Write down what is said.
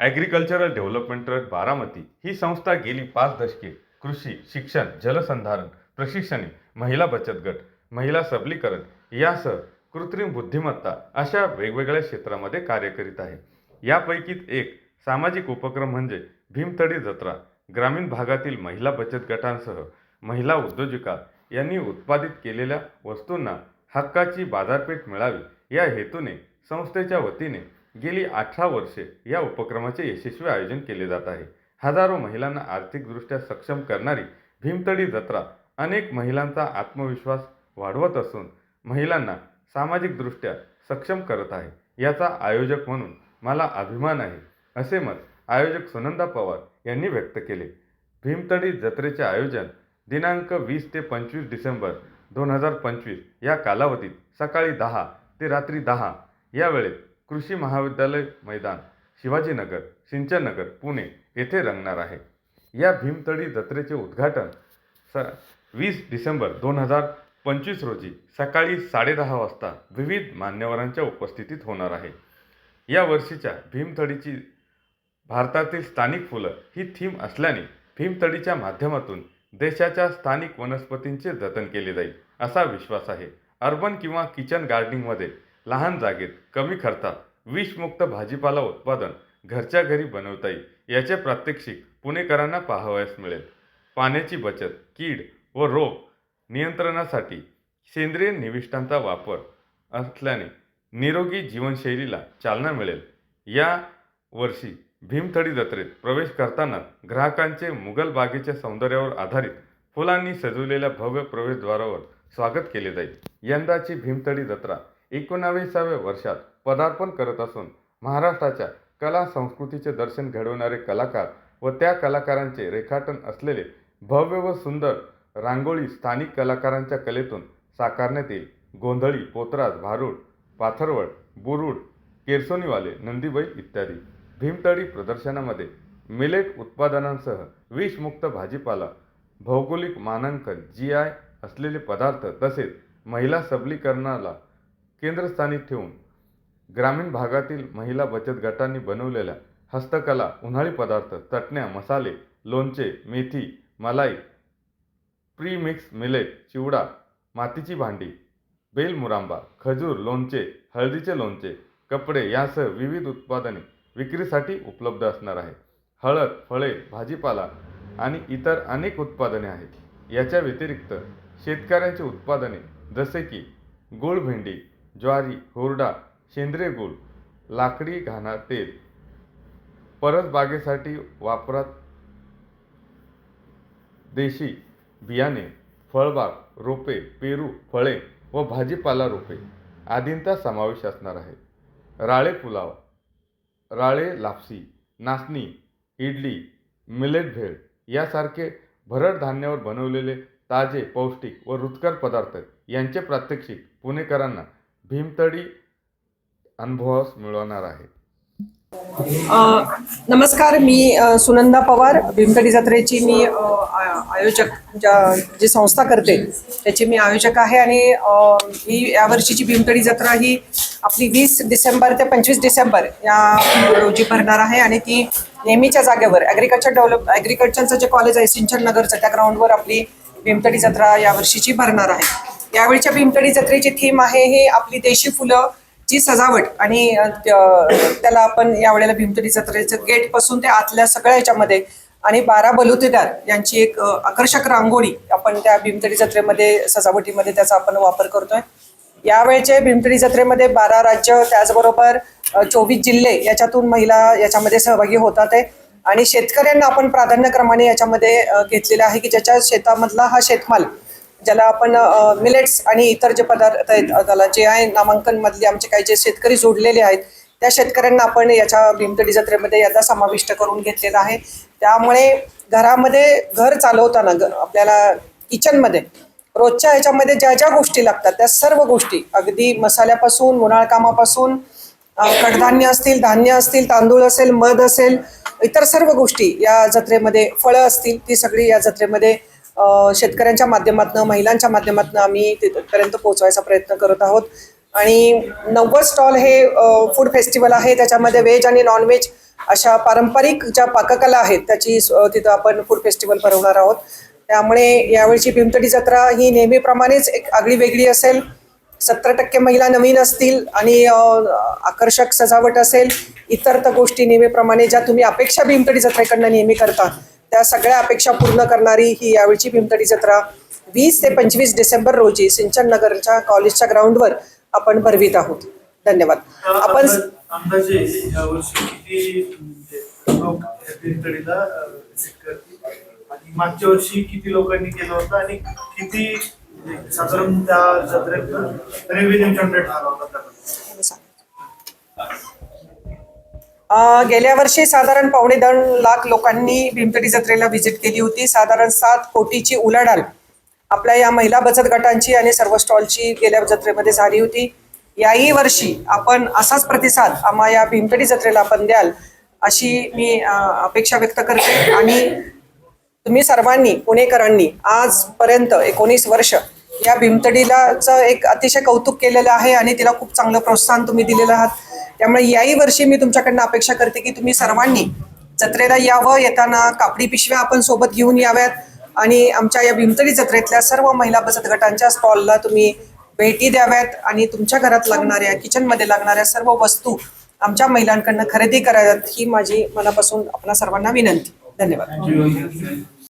Agricultural development trust Baramati ही संस्था गेली पाच दशके. कृषी शिक्षण जलसंधारण प्रशिक्षणे महिला बचत गट महिला सबलीकरण यासह कृत्रिम बुद्धिमत्ता अशा वेगवेगळ्या क्षेत्रामध्ये कार्य करीत आहे. यापैकीच एक सामाजिक उपक्रम म्हणजे भीमतडी जत्रा. ग्रामीण भागातील महिला बचत गटांसह महिला उद्योजिका यांनी उत्पादित केलेल्या वस्तूंना हक्काची बाजारपेठ मिळावी या हेतूने संस्थेच्या वतीने गेली अठरा वर्षे या उपक्रमाचे यशस्वी आयोजन केले जात आहे. हजारो महिलांना आर्थिकदृष्ट्या सक्षम करणारी भीमतडी जत्रा अनेक महिलांचा आत्मविश्वास वाढवत असून महिलांना सामाजिकदृष्ट्या सक्षम करत आहे. याचा आयोजक म्हणून मला अभिमान आहे असे मत आयोजक सुनंदा पवार यांनी व्यक्त केले. भीमतडी जत्रेचे आयोजन दिनांक वीस ते पंचवीस डिसेंबर दोन हजार पंचवीस या कालावधीत सकाळी दहा ते रात्री दहा. या वेळेत कृषी महाविद्यालय मैदान शिवाजीनगर सिंचननगर पुणे येथे रंगणार आहे. या भीमतळी जत्रेचे उद्घाटन स वीस डिसेंबर दोन हजार पंचवीस रोजी सकाळी साडेदहा वाजता विविध मान्यवरांच्या उपस्थितीत होणार आहे. या वर्षीच्या भीमतळीची भारतातील स्थानिक फुलं ही थीम असल्याने भीमतडीच्या माध्यमातून देशाच्या स्थानिक वनस्पतींचे जतन केले जाईल असा विश्वास आहे. अर्बन किंवा किचन गार्डनिंगमध्ये लहान जागेत कमी खर्चात विषमुक्त भाजीपाला उत्पादन घरच्या घरी बनवता येईल याचे प्रात्यक्षिक पुणेकरांना पाहावयास मिळेल. पाण्याची बचत कीड व रोग नियंत्रणासाठी सेंद्रिय निविष्ठांचा वापर असल्याने निरोगी जीवनशैलीला चालना मिळेल. या वर्षी भीमथडी जत्रेत प्रवेश करताना ग्राहकांचे मुघल बागेच्या सौंदर्यावर आधारित फुलांनी सजवलेल्या भव्य प्रवेशद्वारावर स्वागत केले जाईल. यंदाची भीमतडी जत्रा एकोणावीसाव्या वर्षात पदार्पण करत असून महाराष्ट्राच्या कला संस्कृतीचे दर्शन घडवणारे कलाकार व त्या कलाकारांचे रेखाटन असलेले भव्य व सुंदर रांगोळी स्थानिक कलाकारांच्या कलेतून साकारण्यात येईल. गोंधळी पोतराज भारूड पाथरवड बुरुड केरसोनीवाले नंदीबाई इत्यादी भीमतडी प्रदर्शनामध्ये मिलेट उत्पादनांसह विषमुक्त भाजीपाला भौगोलिक मानांकन जी आय असलेले पदार्थ तसेच महिला सबलीकरणाला केंद्रस्थानी ठेवून ग्रामीण भागातील महिला बचत गटांनी बनवलेल्या हस्तकला उन्हाळी पदार्थ चटण्या मसाले लोणचे मेथी मलाई प्री मिक्स मिलेट चिवडा मातीची भांडी बेल मुरांबा खजूर लोणचे हळदीचे लोणचे कपडे यासह विविध उत्पादने विक्रीसाठी उपलब्ध असणार आहे हळद फळे भाजीपाला आणि इतर अनेक उत्पादने आहेत. याच्या व्यतिरिक्त शेतकऱ्यांची उत्पादने जसे की गुळ भेंडी ज्वारी हुरडा सेंद्रिय गूळ लाकडी घाणा तेल परसबागेसाठी वापरात देशी बियाणे फळबाग रोपे पेरू फळे व भाजीपाला रोपे आदींचा समावेश असणार आहे. राळे पुलाव राळे लापसी नाचणी इडली मिलेट भेळ यासारखे भरड धान्यावर बनवलेले ताजे पौष्टिक व रुचकर पदार्थ यांचे प्रात्यक्षिक पुणेकरांना भीमतडी अनुभवास मिळवणार आहे. नमस्कार मी सुनंदा पवार. भीमतडी जत्रेची मी आयोजक ज्या जी संस्था करते त्याची मी आयोजक आहे आणि ही यावर्षीची भीमतडी जत्रा ही आपली वीस डिसेंबर ते पंचवीस डिसेंबर या रोजी भरणार आहे आणि ती नेहमीच्या जागेवर ॲग्रिकल्चर डेव्हलप ॲग्रिकल्चरचं जे कॉलेज आहे सिंचन नगरचं त्या ग्राउंडवर आपली भीमतडी जत्रा यावर्षीची भरणार आहे. यावेळीच्या भीमतडी जत्रेची थीम आहे हे आपली देशी फुलं ची सजावट आणि त्याला आपण यावेळेला भीमतडी जत्रेचं गेटपासून ते आतल्या सगळ्या याच्यामध्ये आणि बारा बलुतेदार यांची एक आकर्षक रांगोळी आपण त्या भीमतडी जत्रेमध्ये सजावटीमध्ये त्याचा आपण वापर करतोय. यावेळेचे भीमतडी जत्रेमध्ये बारा राज्य त्याचबरोबर चोवीस जिल्हे याच्यातून महिला याच्यामध्ये सहभागी होतात आहे. आणि शेतकऱ्यांना आपण प्राधान्यक्रमाने याच्यामध्ये घेतलेलं आहे की ज्याच्या शेतामधला हा शेतमाल ज्याला आपण मिलेट्स आणि इतर जे पदार्थ आहेत त्याला जे आहे नामांकन मधले आमचे काही जे शेतकरी जोडलेले आहेत त्या शेतकऱ्यांना आपण याच्या भीमतडी जत्रेमध्ये याचा समाविष्ट करून घेतलेला आहे. त्यामुळे घरामध्ये घर चालवताना ग- आपल्याला किचनमध्ये रोजच्या ह्याच्यामध्ये ज्या ज्या गोष्टी लागतात त्या सर्व गोष्टी अगदी मसाल्यापासून उन्हाळकामापासून कडधान्य असतील धान्य असतील तांदूळ असेल मध असेल इतर सर्व गोष्टी या जत्रेमध्ये फळं असतील ती सगळी या जत्रेमध्ये शेतकऱ्यांच्या माध्यमातून महिलांच्या माध्यमातून आम्ही तिथपर्यंत पोहोचवायचा प्रयत्न करत आहोत. आणि नव्वद स्टॉल हे फूड फेस्टिवल आहे. त्याच्यामध्ये व्हेज आणि नॉनव्हेज अशा पारंपरिक ज्या पाककला आहेत त्याची स- तिथं आपण फूड फेस्टिवल भरवणार आहोत. त्यामुळे यावेळची भीमतडी जत्रा ही नेहमीप्रमाणेच एक आगळी वेगळी असेल. सत्तर टक्के महिला नवीन असतील आणि आकर्षक सजावट असेल इतर तर गोष्टी नेहमीप्रमाणे ज्या तुम्ही अपेक्षा भीमतडी जत्रेकडनं नेहमी करता त्या सगळ्या अपेक्षा पूर्ण करणारी ही यावेळची भीमतडी जत्रा वीस ते पंचवीस डिसेंबर रोजी सिंचन नगरच्या कॉलेजच्या ग्राउंडवर आपण भरवीत आहोत. धन्यवाद. आपण म्हणजे मागच्या वर्षी किती लोकांनी केलं होतं आणि किती साधारण त्या जत्रेत रेव्हेन्यू जनरेट झाला होता गेल्या वर्षी साधारण पावणे दोन लाख लोकांनी भीमतडी जत्रेला व्हिजिट केली होती. साधारण सात कोटीची उलाढाल आपल्या या महिला बचत गटांची आणि सर्व स्टॉलची गेल्या जत्रेमध्ये झाली होती. याही वर्षी आपण असाच प्रतिसाद आम्हा या भीमतडी जत्रेला आपण द्याल अशी मी अपेक्षा व्यक्त करते. आणि तुम्ही सर्वांनी पुणेकरांनी आजपर्यंत एकोणीस वर्ष या भीमतडीलाचं एक अतिशय कौतुक केलेलं आहे आणि तिला खूप चांगलं प्रोत्साहन तुम्ही दिलेलं आहात. त्यामुळे याही वर्षी मी तुमच्याकडनं अपेक्षा करते की तुम्ही सर्वांनी जत्रेला यावं येताना कापडी पिशव्या आपण सोबत घेऊन याव्यात आणि आमच्या या भीमतडी जत्रेतल्या सर्व महिला बचत गटांच्या स्टॉलला तुम्ही भेटी द्याव्यात आणि तुमच्या घरात लागणाऱ्या किचनमध्ये लागणाऱ्या सर्व वस्तू आमच्या महिलांकडनं खरेदी कराव्यात ही माझी मनापासून आपल्या सर्वांना विनंती. धन्यवाद.